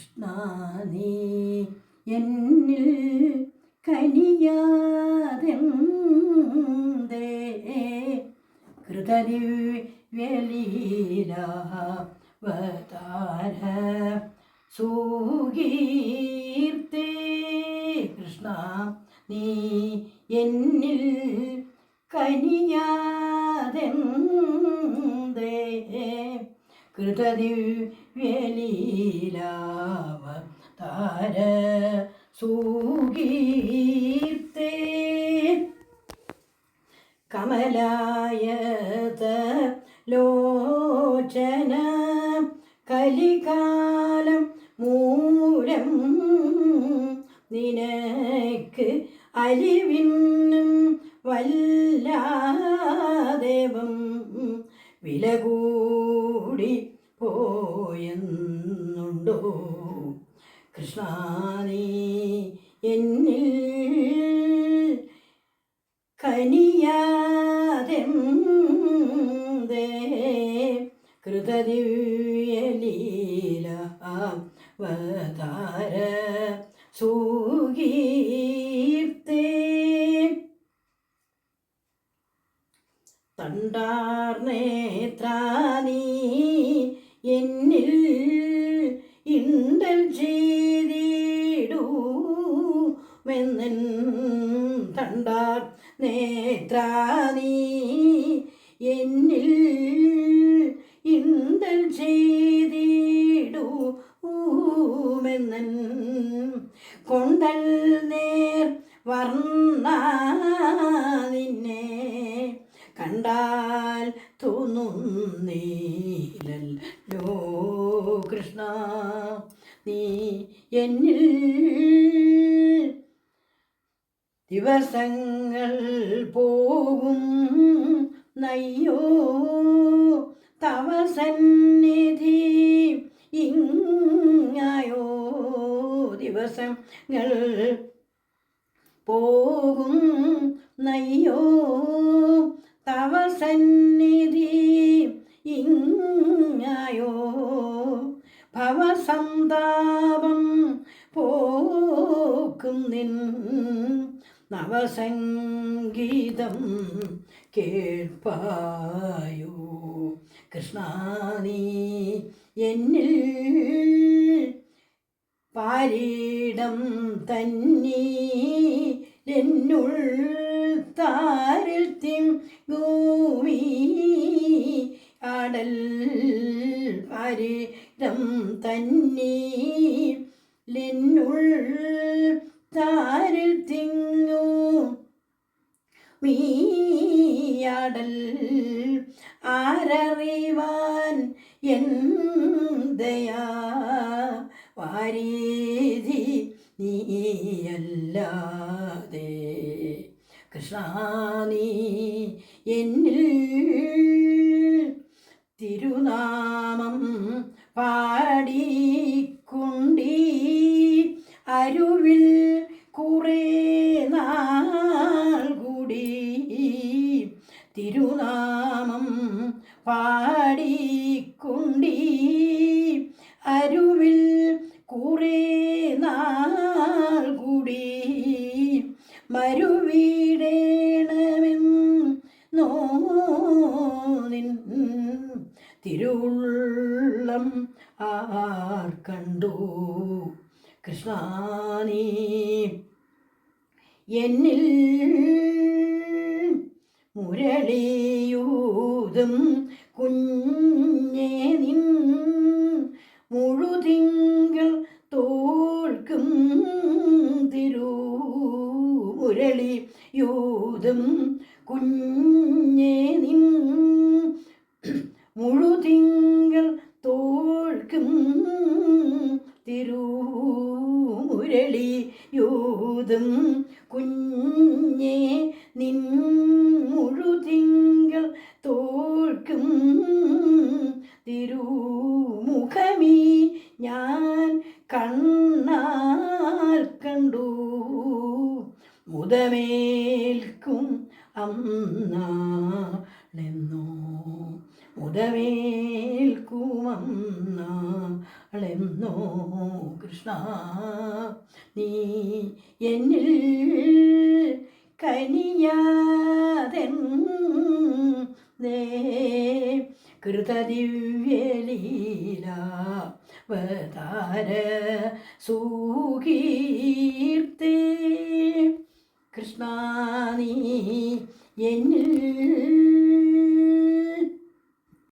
കൃഷ്ണ നീ എന്നിൽ കനിയാതെന്തേ? കൃതദിവ്യലീലാവതാര സൂകീർത്തേ. കൃഷ്ണ നീ എന്നിൽ കനിയാതെന്തേ? കൃതദിവ്യലീലാവതാര സൂഗീർത്തേ കമലായത ലോചന കലികാലം മൂലം നിനക്ക് അലിവിന്നും വല്ലാദേവം വില കൂടി കൃഷ്ണാനീ എന്നിൽ കനിയാതെ കൃതദിവ്യലീല അവതാര തണ്ടാർ തണ്ടാർനേത്രാനീ എന്നിൽ ഇണ്ടൽ ചെയ്തിടൂമെന്നൻ തണ്ടാർ നേത്രാനീ എന്നിൽ കണ്ടാൽ തോന്നുന്നീലല്ലോ കൃഷ്ണ നീ എന്നിൽ ദിവസങ്ങൾ പോകും. നയ്യോ തവ സന്നിധി ഇങ്ങായോ ദിവസങ്ങൾ പോകും. നയ്യോ സന്നിധി ഇങ്ങയോ? ഭവസന്താപം പോക്കും നിൻ നവസംഗീതം കേൾപ്പായോ? കൃഷ്ണാനീ എന്നിൽ പാരീടം തന്നീ എന്നുൾ താരിൽ തിങ്ങൂമി ആടൽ പാരീടം തന്നീ. ലിന്നുൾ താരിൽ തിങ്ങു മീയാടൽ ആരറിവാൻ എന്തയാ വാരീതി നീയല്ലാതെ തിരുനാമം പാടിക്കുണ്ടി അരുവിൽ കുറേ നാൾ കൂടി തിരുനാമം പാടിക്കുണ്ടി അരുവിൽ തിരുവുള്ളം ആർ കണ്ടു. കൃഷ്ണാനീ എന്നിൽ മുരളിയൂതും കുഞ്ഞേ നിൻ മുഴുതിങ്കൾ തോൽക്കും മുഴുതിങ്കൾ തോൽക്കും തിരുമുരളി യൂതും കുഞ്ഞേ നിൻ മുഴുതിങ്കൾ തോൽക്കും തിരുമുഖമീ ഞാൻ കണ്ണാൽ കണ്ടു. മുതമേൽക്കും അന്നാളെന്നോ മുതമേൽക്കുമന്ന ളെന്നോ കൃഷ്ണ നീ എന്നിൽ കനിയാതെൻ നേ കൃതദിവ്യലീല വതാര സൂകീർത്തേ കൃഷ്ണ നീ എന്നിൽ